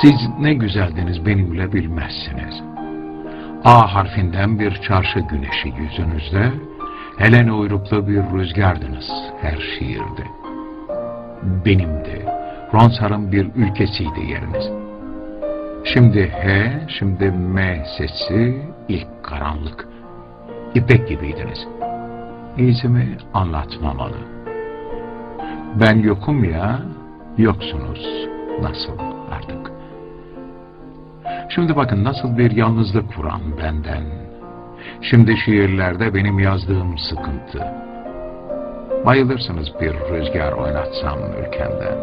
Siz ne güzeldiniz benimle bilmezsiniz. A harfinden bir çarşı güneşi yüzünüzde, Helen uyruklu bir rüzgardınız her şiirde. Benimdi, Ronsar'ın bir ülkesiydi yeriniz. Şimdi H, şimdi M sesi, ilk karanlık. İpek gibiydiniz. İzimi anlatmamalı. Ben yokum ya, yoksunuz. Nasıl? Şimdi bakın nasıl bir yalnızlık vuran benden. Şimdi şiirlerde benim yazdığım sıkıntı. Bayılırsınız bir rüzgar oynatsam ülkenden.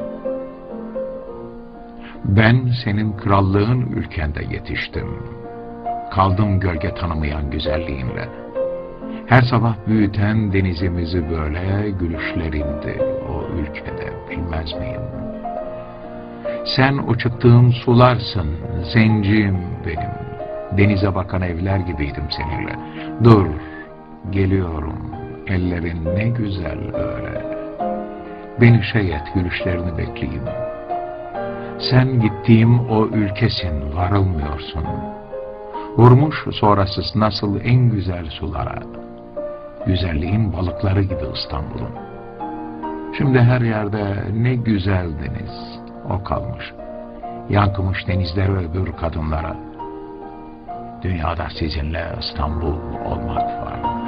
Ben senin krallığın ülkende yetiştim. Kaldım gölge tanımayan güzelliğinle. Her sabah büyüten denizimizi böyle gülüşlerindi o ülkede bilmez miyim? Sen çıktığım sularsın, zencim benim. Denize bakan evler gibiydim seninle. Dur, geliyorum. Ellerin ne güzel öyle. Beni şey et, gülüşlerini bekleyeyim. Sen gittiğim o ülkesin, varılmıyorsun. Vurmuş sonrasız nasıl en güzel sulara. Güzelliğin balıkları gibi İstanbul'un. Şimdi her yerde ne güzel deniz, o kalmış. Yankımış denizler öbür kadınlara. Dünyada sizinle İstanbul olmak var.